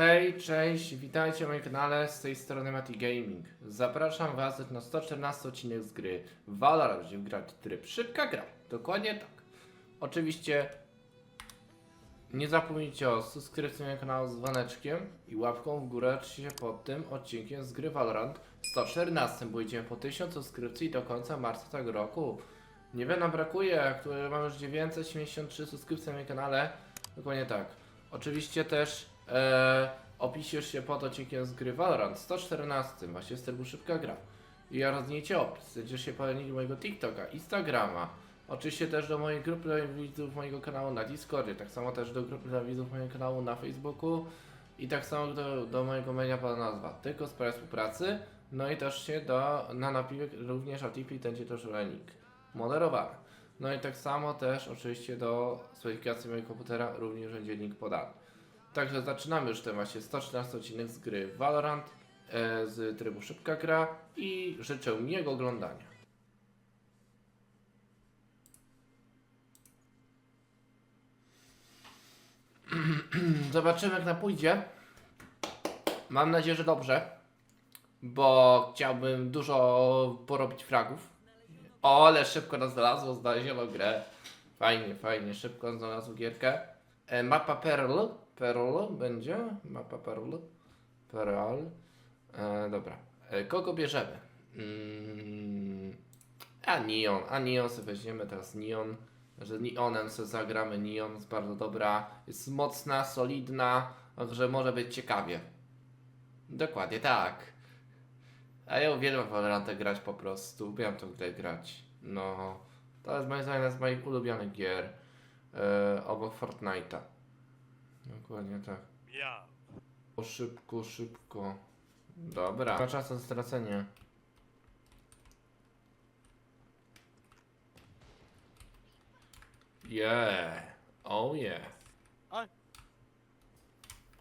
Hej, cześć, witajcie na moim kanale, z tej strony Mati Gaming. Zapraszam Was na 114 odcinek z gry Valorant, gdzie grać tryb szybka gra. Dokładnie tak. Oczywiście nie zapomnijcie o subskrypcji mojego kanału z dzwoneczkiem i łapką w górę oczywiście pod tym odcinkiem z gry Valorant 114, bo idziemy po 1000 subskrypcji do końca marca tego roku. Niewiele nam brakuje, aktualnie mam już 973 subskrypcje na moim kanale. Dokładnie tak. Oczywiście też e, opiszesz się pod odcinkiem z gry Valorant. 114, właśnie z trybu szybka gra. I rozwijcie opis, znajdziesz się po link mojego TikToka, Instagrama, oczywiście też do mojej grupy dla widzów mojego kanału na Discordzie, tak samo też do grupy dla widzów mojego kanału na Facebooku. I tak samo do, do mojego maila pod nazwa. Tylko sprawy współpracy, no i też się do, na napiwek również o Tipeee będzie też link moderowany. No i tak samo też oczywiście do zweryfikacji mojego komputera również będzie link podany. Także zaczynamy już ten właśnie 114 odcinek z gry Valorant e, z trybu szybka gra i życzę miłego oglądania. Zobaczymy jak na pójdzie. Mam nadzieję, że dobrze, bo chciałbym dużo porobić fragów. O, ale szybko nas znalazło, znaleziono grę. Fajnie, fajnie, szybko znalazło gierkę. E, mapa Pearl, Pearl będzie? Mapa Pearl, Pearl. E, dobra, e, kogo bierzemy? Mm, a Neon, a Neon sobie weźmiemy teraz Neon. Że Neonem sobie zagramy, Neon jest bardzo dobra, jest mocna, solidna, także może być ciekawie. Dokładnie tak. A ja uwielbiam Valoranta grać po prostu. Uwielbiam tą grę grać. No, to jest moim zdaniem z moich ulubionych gier. E, obok Fortnite'a. Dokładnie tak. Ja. O, szybko, szybko. Dobra. Ma czas na stracenie. Yeah. Oh yeah. Oj.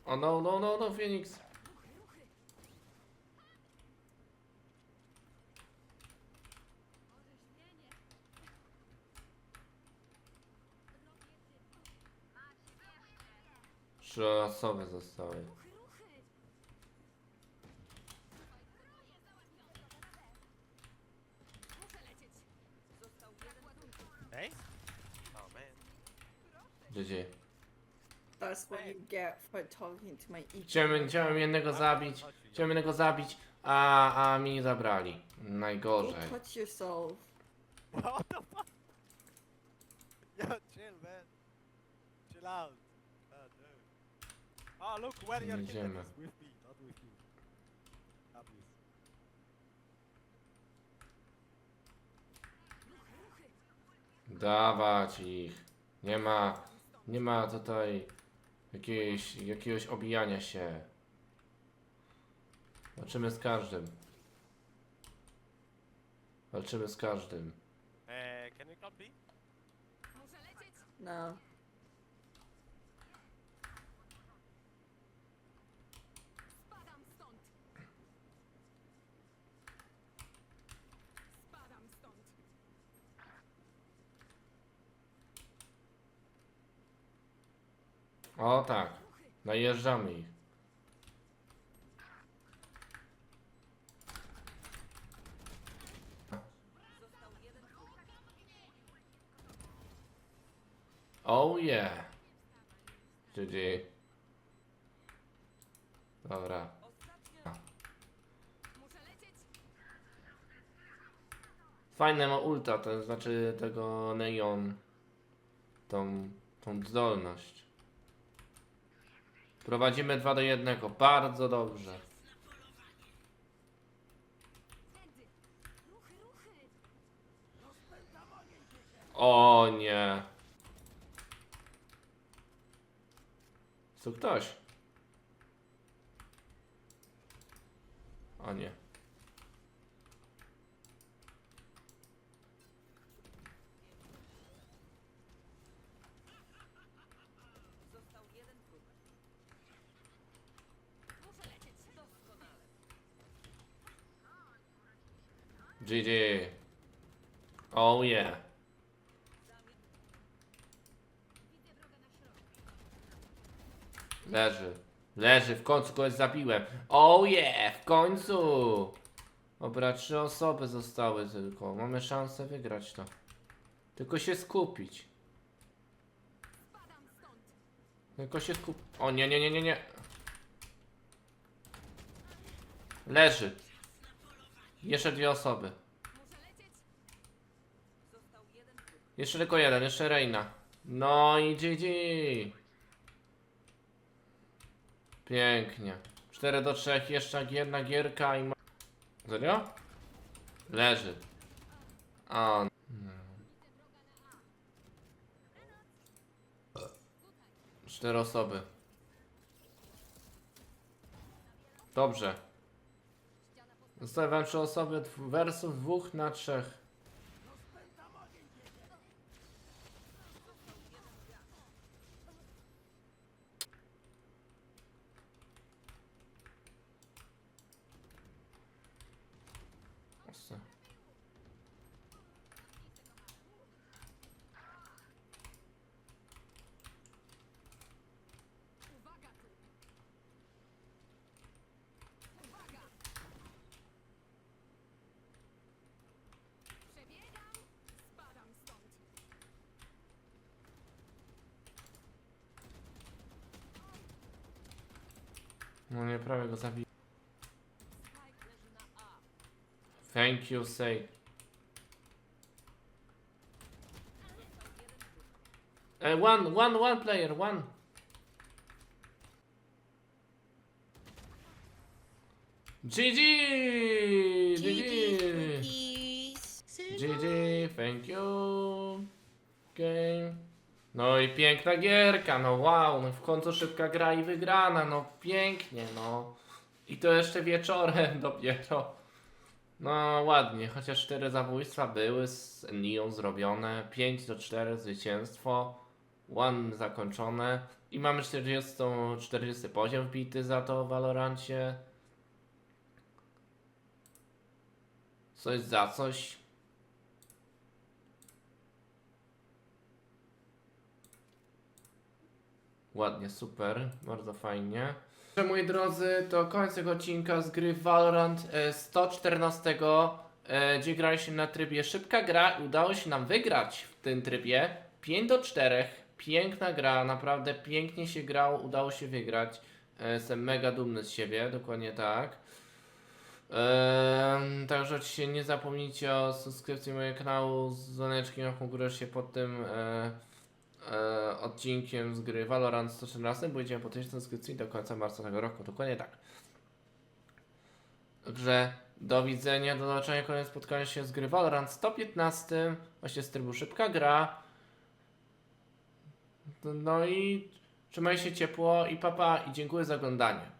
Oh no, no, no, no, Phoenix. Trzy osoby zostały. Hey? Oh man. GG. That's what you get for talking to my ego. Chciałem, chciałem jednego zabić, chciałem jednego zabić, a, a mi zabrali. Go Najgorzej. touch yourself. What the fuck? Yo, chill, man. Chill out. Oh, look, where your Idziemy. is with me, not with you. Dawać ich. Nie ma, nie ma tutaj jakiegoś, jakiegoś obijania się. Walczymy z każdym. Walczymy z każdym. Uh, can we copy? No. O tak. Najeżdżamy ich. Oh yeah. GG. Dobra. Fajne ma ulta, to znaczy tego Neon. Tą, tą zdolność. Prowadzimy 2 do 1. Bardzo dobrze. O nie. Co ktoś? O nie. GG. Oh yeah. Leży. Leży, w końcu kogoś zabiłem. Oh yeah, w końcu! Dobra, trzy osoby zostały tylko. Mamy szansę wygrać to. Tylko się skupić. Tylko się skup... O nie, nie, nie, nie, nie. Leży. Jeszcze dwie osoby. Jeszcze tylko jeden, jeszcze Reina. No i GG. Pięknie. 4 do 3, jeszcze jedna gierka i ma... Serio? Leży. A. no. Cztery osoby. Dobrze. Zostawiam trzy osoby versus dwóch na trzech. No nie, prawie go zabiję. Spike leży na A. Thank you, say. Uh, one, one, one player, one. GG! GG! GG, thank you. Game. No i piękna gierka, no wow, no w końcu szybka gra i wygrana, no pięknie, no. I to jeszcze wieczorem dopiero. No ładnie, chociaż 4 zabójstwa były z Neon zrobione, 5 do 4 zwycięstwo, one zakończone i mamy 40, 40 poziom wbity za to w Valorancie. Coś za coś. Ładnie, super, bardzo fajnie. Dobrze, moi drodzy, to koniec tego odcinka z gry Valorant e, 114, e, gdzie graliśmy na trybie szybka gra i udało się nam wygrać w tym trybie 5 do 4. Piękna gra, naprawdę pięknie się grało, udało się wygrać. E, Jestem mega dumny z siebie, dokładnie tak. Ehm, także oczywiście nie zapomnijcie o subskrypcji mojego kanału z dzwoneczkiem, jak się pod tym e, e, odcinkiem z gry Valorant 114, bo po 1000 subskrypcji do końca marca tego roku, dokładnie tak. Także do widzenia, do zobaczenia kolejne spotkanie się z gry Valorant 115, właśnie z trybu szybka gra. No i trzymaj się ciepło i papa i dziękuję za oglądanie.